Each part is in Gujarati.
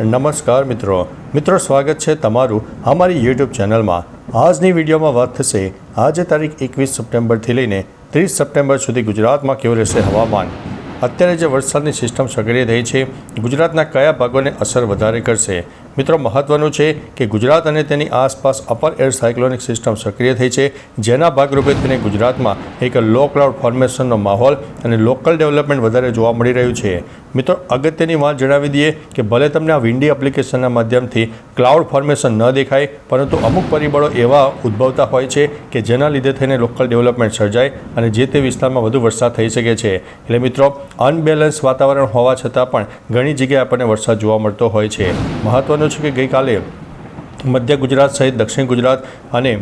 નમસ્કાર મિત્રો. મિત્રો, સ્વાગત છે તમારું અમારી યુટ્યુબ ચેનલમાં. આજની વિડીયોમાં વાત થશે, આજે તારીખ એકવીસ સપ્ટેમ્બરથી લઈને ત્રીસ સપ્ટેમ્બર સુધી ગુજરાતમાં કેવું રહેશે હવામાન? અત્યારે જે વરસાદની સિસ્ટમ સક્રિય થઈ છે, ગુજરાતના કયા ભાગોને અસર વધારે કરશે? મિત્રો, મહત્વનું છે કે ગુજરાત અને તેની આસપાસ અપર એર સાયક્લોનિક સિસ્ટમ સક્રિય થઈ છે, જેના ભાગરૂપે તેને ગુજરાતમાં એક લો ક્લાઉડ ફોર્મેશનનો માહોલ અને લોકલ ડેવલપમેન્ટ વધારે જોવા મળી રહ્યું છે. મિત્રો, અગત્યની વાત જણાવી દઈએ કે ભલે તમને આ વિન્ડી એપ્લિકેશનના માધ્યમથી ક્લાઉડ ફોર્મેશન ન દેખાય, પરંતુ અમુક પરિબળો એવા ઉદ્ભવતા હોય છે કે જેના લીધે થઈને લોકલ ડેવલપમેન્ટ સર્જાય અને જે તે વિસ્તારમાં વધુ વરસાદ થઈ શકે છે. એટલે મિત્રો, અનબેલેન્સ વાતાવરણ હોવા છતાં પણ ઘણી જગ્યાએ આપણને વરસાદ જોવા મળતો હોય છે. મહત્વનું છે કે ગઈકાલે મધ્ય ગુજરાત સહિત દક્ષિણ ગુજરાત અને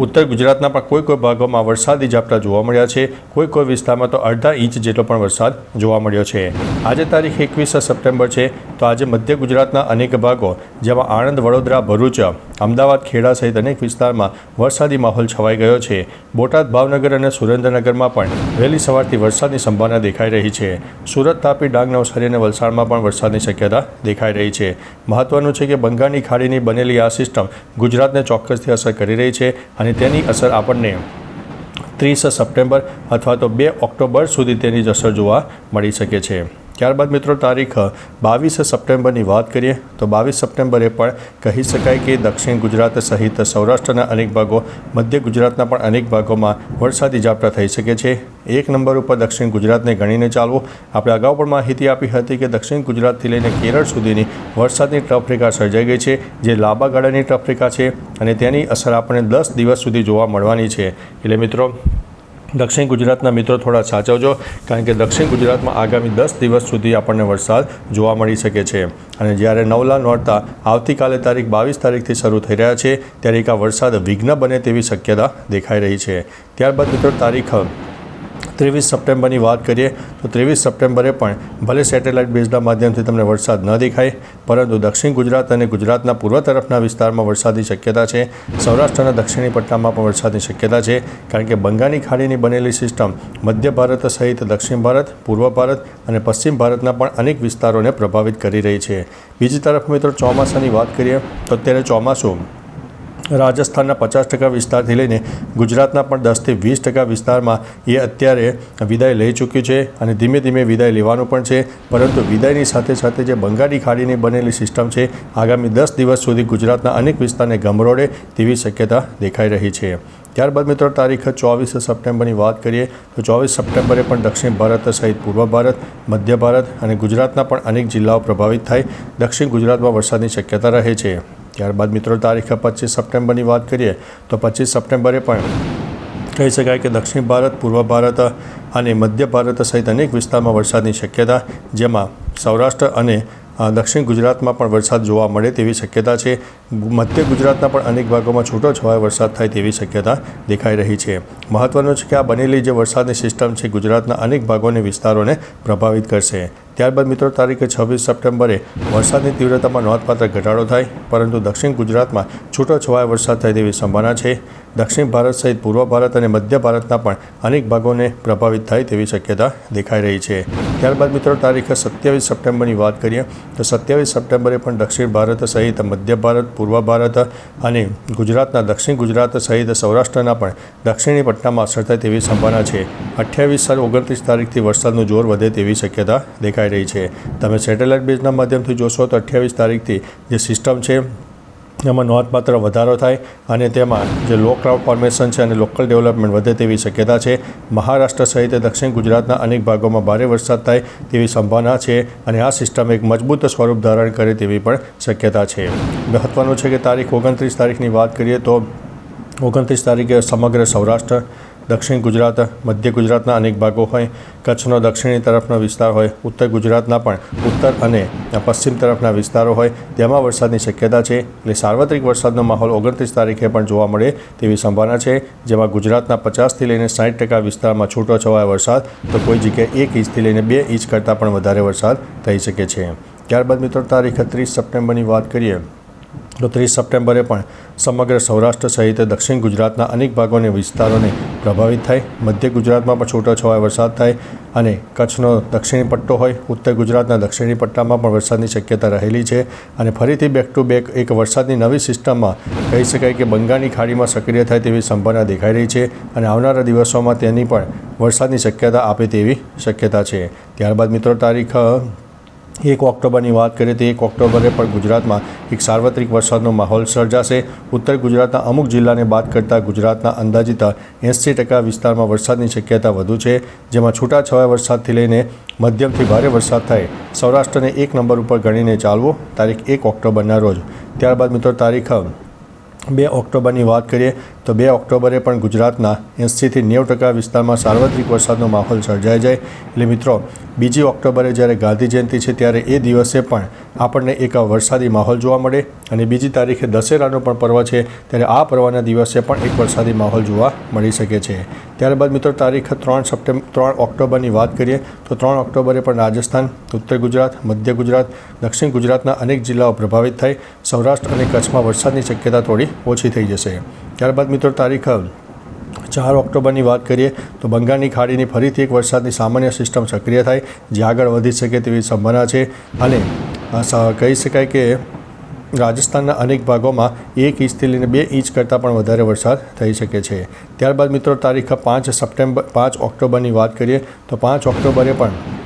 ઉત્તર ગુજરાતના પણ કોઈ કોઈ ભાગોમાં વરસાદી ઝાપટા જોવા મળ્યા છે. કોઈ કોઈ વિસ્તારમાં તો અડધા ઇંચ જેટલો પણ વરસાદ જોવા મળ્યો છે. આજે તારીખ એકવીસ સપ્ટેમ્બર છે. તો આજે મધ્ય ગુજરાતના અનેક ભાગો, જેમાં આણંદ, વડોદરા, ભરૂચ અમદાવાદ, ખેડા સહિત અનેક વિસ્તારમાં વરસાદી માહોલ છવાઈ ગયો છે. બોટાદ, ભાવનગર અને સુરેન્દ્રનગરમાં પણ વહેલી સવારથી વરસાદની સંભાવના દેખાઈ રહી છે. સુરત, તાપી, ડાંગ, નવસારી અને વલસાડમાં પણ વરસાદની શક્યતા દેખાઈ રહી છે. મહત્વનું છે કે બંગાળની ખાડીની બનેલી આ સિસ્ટમ ગુજરાતને ચોક્કસથી અસર કરી રહી છે અને તેની અસર આપણને ત્રીસ સપ્ટેમ્બર અથવા તો બે ઓક્ટોબર સુધી તેની જ અસર જોવા મળી શકે છે. ત્યારબાદ મિત્રો તારીખ બાવીસ સપ્ટેમ્બરની વાત કરીએ, તો બાવીસ સપ્ટેમ્બરે પણ કહી શકાય કે દક્ષિણ ગુજરાત સહિત સૌરાષ્ટ્રના અનેક ભાગો, મધ્ય ગુજરાતના પણ અનેક ભાગોમાં વરસાદી ઝાપટા થઈ શકે છે. એક નંબર ઉપર દક્ષિણ ગુજરાતને ગણીને ચાલવું. આપણે અગાઉ પણ માહિતી આપી હતી કે દક્ષિણ ગુજરાતથી લઈને કેરળ સુધીની વરસાદની ટફરેખા સર્જાઈ ગઈ છે, જે લાંબા ગાળાની ટફરેખા છે અને તેની અસર આપણને દસ દિવસ સુધી જોવા મળવાની છે. એટલે મિત્રો દક્ષિણ ગુજરાતના મિત્રો થોડા સાચવજો, કારણ કે દક્ષિણ ગુજરાતમાં આગામી દસ દિવસ સુધી આપણને વરસાદ જોવા મળી શકે છે. અને જ્યારે નવલા નોરતા આવતીકાલે તારીખ બાવીસ તારીખથી શરૂ થઈ રહ્યા છે, ત્યારે એક આ વરસાદ વિઘ્ન બને તેવી શક્યતા દેખાઈ રહી છે. ત્યારબાદ મિત્રો તારીખ ત્રેવીસ સપ્ટેમ્બરની વાત કરીએ, તો ત્રેવીસ સપ્ટેમ્બરે પણ ભલે સેટેલાઇટ બેઝના માધ્યમથી તમને વરસાદ ન દેખાય, પરંતુ દક્ષિણ ગુજરાત અને ગુજરાતના પૂર્વ તરફના વિસ્તારમાં વરસાદની શક્યતા છે. સૌરાષ્ટ્રના દક્ષિણી પટ્ટામાં પણ વરસાદની શક્યતા છે, કારણ કે બંગાળની ખાડીની બનેલી સિસ્ટમ મધ્ય ભારત સહિત દક્ષિણ ભારત, પૂર્વ ભારત અને પશ્ચિમ ભારતના પણ અનેક વિસ્તારોને પ્રભાવિત કરી રહી છે. બીજી તરફ મિત્રો ચોમાસાની વાત કરીએ, તો અત્યારે ચોમાસું રાજસ્થાનના પચાસ ટકા વિસ્તારથી લઈને ગુજરાતના પણ દસથી વીસ ટકા વિસ્તારમાં એ અત્યારે વિદાય લઈ ચૂક્યું છે અને ધીમે ધીમે વિદાય લેવાનું પણ છે. પરંતુ વિદાયની સાથે સાથે જે બંગાળી ખાડીની બનેલી સિસ્ટમ છે, આગામી દસ દિવસ સુધી ગુજરાતના અનેક વિસ્તારને ગમરોડે તેવી શક્યતા દેખાઈ રહી છે. ત્યારબાદ મિત્રો, તારીખ ચોવીસ સપ્ટેમ્બરની વાત કરીએ, તો ચોવીસ સપ્ટેમ્બરે પણ દક્ષિણ ભારત સહિત પૂર્વ ભારત, મધ્ય ભારત અને ગુજરાતના પણ અનેક જિલ્લાઓ પ્રભાવિત થાય. દક્ષિણ ગુજરાતમાં વરસાદની શક્યતા રહે છે. ત્યારબાદ મિત્રો, તારીખ પચીસ સપ્ટેમ્બરની વાત કરીએ, તો પચીસ સપ્ટેમ્બરે પણ કહી શકાય કે દક્ષિણ ભારત, પૂર્વ ભારત અને મધ્ય ભારત સહિત અનેક વિસ્તારમાં વરસાદની શક્યતા, જેમાં સૌરાષ્ટ્ર અને દક્ષિણ ગુજરાતમાં પણ વરસાદ જોવા મળે તેવી શક્યતા છે. મધ્ય ગુજરાતના પણ અનેક ભાગોમાં છૂટો છવાયો વરસાદ થાય તેવી શક્યતા દેખાઈ રહી છે. મહત્વનું છે કે આ બનેલી જે વરસાદની સિસ્ટમ છે, ગુજરાતના અનેક ભાગોને વિસ્તારોને પ્રભાવિત કરશે. ત્યારબાદ મિત્રો, તારીખે છવ્વીસ સપ્ટેમ્બરે વરસાદની તીવ્રતામાં નોંધપાત્ર ઘટાડો થાય, પરંતુ દક્ષિણ ગુજરાતમાં છૂટો છવાયો વરસાદ થાય તેવી સંભાવના છે. દક્ષિણ ભારત સહિત પૂર્વ ભારત અને મધ્ય ભારતના પણ અનેક ભાગોને પ્રભાવિત થાય તેવી શક્યતા દેખાઈ રહી છે. ત્યારબાદ મિત્રો, તારીખે સત્યાવીસ સપ્ટેમ્બરની વાત કરીએ, તો સત્યાવીસ સપ્ટેમ્બરે પણ દક્ષિણ ભારત સહિત મધ્ય ભારત પૂર્વ ભારત અને ગુજરાતના દક્ષિણ ગુજરાત સહિત સૌરાષ્ટ્રના પણ દક્ષિણી પટ્ટામાં અસર થાય તેવી સંભાવના છે. અઠ્યાવીસ સાલ ઓગણત્રીસ તારીખથી વરસાદનું જોર વધે તેવી શક્યતા દેખાઈ રહી છે. તમે સેટેલાઇટ બેઝના માધ્યમથી જોશો તો અઠ્યાવીસ તારીખથી જે સિસ્ટમ છે એમાં નોંધપાત્ર વધારો થાય અને તેમાં જે લો ક્લાઉડ ફોર્મેશન છે અને લોકલ ડેવલપમેન્ટ વધે તેવી શક્યતા છે. મહારાષ્ટ્ર સહિત દક્ષિણ ગુજરાતના અનેક ભાગોમાં ભારે વરસાદ થાય તેવી સંભાવના છે અને આ સિસ્ટમ એક મજબૂત સ્વરૂપ ધારણ કરે તેવી પણ શક્યતા છે. મહત્વનું છે કે તારીખ ઓગણત્રીસ તારીખની વાત કરીએ તો ઓગણત્રીસ તારીખે સમગ્ર સૌરાષ્ટ્ર દક્ષિણ ગુજરાત, મધ્ય ગુજરાતના અનેક ભાગો હોય, કચ્છનો દક્ષિણી તરફનો વિસ્તાર હોય, ઉત્તર ગુજરાતના પણ ઉત્તર અને પશ્ચિમ તરફના વિસ્તારો હોય, તેમાં વરસાદની શક્યતા છે એટલે સાર્વત્રિક વરસાદનો માહોલ ઓગણત્રીસ તારીખે પણ જોવા મળે તેવી સંભાવના છે. જેમાં ગુજરાતના પચાસથી લઈને સાઠ ટકા વિસ્તારમાં છૂટો છવાય વરસાદ, તો કોઈ જગ્યાએ એક ઇંચથી લઈને બે ઇંચ કરતાં પણ વધારે વરસાદ થઈ શકે છે. ત્યારબાદ મિત્રો, તારીખ ત્રીસ સપ્ટેમ્બરની વાત કરીએ. તો ત્રીસ સપ્ટેમ્બરે પણ સમગ્ર સૌરાષ્ટ્ર સહિત દક્ષિણ ગુજરાતના અનેક ભાગોને વિસ્તારોને પ્રભાવિત થાય. મધ્ય ગુજરાતમાં પણ છૂટોછવાયો વરસાદ થાય અને કચ્છનો દક્ષિણી પટ્ટો હોય, ઉત્તર ગુજરાતના દક્ષિણી પટ્ટામાં પણ વરસાદની શક્યતા રહેલી છે અને ફરીથી બેક ટુ બેક એક વરસાદની નવી સિસ્ટમમાં કહી શકાય કે બંગાળની ખાડીમાં સક્રિય થાય તેવી સંભાવના દેખાઈ રહી છે અને આવનારા દિવસોમાં તેની પણ વરસાદની શક્યતા આપે તેવી શક્યતા છે. ત્યારબાદ મિત્રો, તારીખ એક ઓક્ટોબરની વાત કરીએ તો એક ઓક્ટોબરે પણ ગુજરાતમાં એક સાર્વત્રિક વરસાદનો માહોલ સર્જાશે. ઉત્તર ગુજરાતના અમુક જિલ્લાને બાદ કરતાં ગુજરાતના અંદાજિત એંસી ટકા વિસ્તારમાં વરસાદની શક્યતા વધુ છે, જેમાં છૂટાછવાયા વરસાદથી લઈને મધ્યમથી ભારે વરસાદ થાય. સૌરાષ્ટ્રને એક નંબર ઉપર ગણીને ચાલવો, તારીખ એક ઓક્ટોબરના રોજ. ત્યારબાદ મિત્રો તારીખ બે ઓક્ટોબરની વાત કરીએ તો બે ઓક્ટોબરે પણ ગુજરાતના એંસીથી નેવું ટકા વિસ્તારમાં સાર્વત્રિક વરસાદનો માહોલ સર્જાઈ જાય. એટલે મિત્રો, બીજી ઓક્ટોબરે જ્યારે ગાંધી જયંતિ છે ત્યારે એ દિવસે પણ આપણને એક વરસાદી માહોલ જોવા મળે અને બીજી તારીખે દશેરાનો પણ પર્વ છે ત્યારે આ પર્વના દિવસે પણ એક વરસાદી માહોલ જોવા મળી શકે છે. ત્યારબાદ મિત્રો, તારીખ ત્રણ સપ્ટેમ્બર ત્રણ ઓક્ટોબરની વાત કરીએ તો ત્રણ ઓક્ટોબરે પણ રાજસ્થાન, ઉત્તર ગુજરાત, મધ્ય ગુજરાત, દક્ષિણ ગુજરાતના અનેક જિલ્લાઓ પ્રભાવિત થાય. સૌરાષ્ટ્ર અને કચ્છમાં વરસાદની શક્યતા થોડી ઓછી થઈ જશે. ત્યારબાદ મિત્રો તારીખ ચાર ઓક્ટોબરની વાત કરીએ તો બંગાળની ખાડીની ફરીથી એક વરસાદની સામાન્ય સિસ્ટમ સક્રિય થાય, જે આગળ વધી શકે તેવી સંભાવના છે. અને કહી શકાય કે રાજસ્થાનના અનેક ભાગોમાં એક ઇંચથી લઈને બે ઇંચ કરતાં પણ વધારે વરસાદ થઈ શકે છે. ત્યારબાદ મિત્રો તારીખ, પાંચ સપ્ટેમ્બર, પાંચ ઓક્ટોબરની વાત કરીએ તો પાંચ ઓક્ટોબરે પણ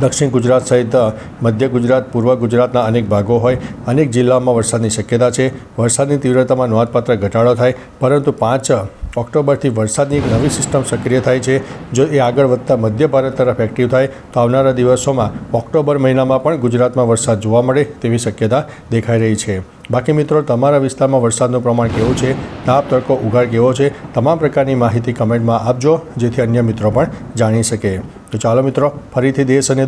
દક્ષિણ ગુજરાત સહિત મધ્ય ગુજરાત, પૂર્વ ગુજરાતના અનેક ભાગો હોય. અનેક જિલ્લાઓમાં વરસાદની શક્યતા છે. વરસાદની તીવ્રતામાં નોંધપાત્ર ઘટાડો થાય, પરંતુ પાંચ ઓક્ટોબરથી વરસાદની એક નવી સિસ્ટમ સક્રિય થાય છે, જો એ આગળ વધતા મધ્ય ભારત તરફ એક્ટિવ થાય, તો આવનારા દિવસોમાં ઓક્ટોબર મહિનામાં પણ ગુજરાતમાં વરસાદ જોવા મળે તેવી શક્યતા દેખાઈ રહી છે. બાકી મિત્રો, તમારા વિસ્તારમાં વરસાદનું પ્રમાણ કેવું છે? તાપ, તડકો, ઉઘાડ કેવો છે? તમામ પ્રકારની માહિતી કમેન્ટમાં આપજો, જેથી અન્ય મિત્રો પણ જાણી શકે. તો ચાલો મિત્રો, ફરીથી દેશ અને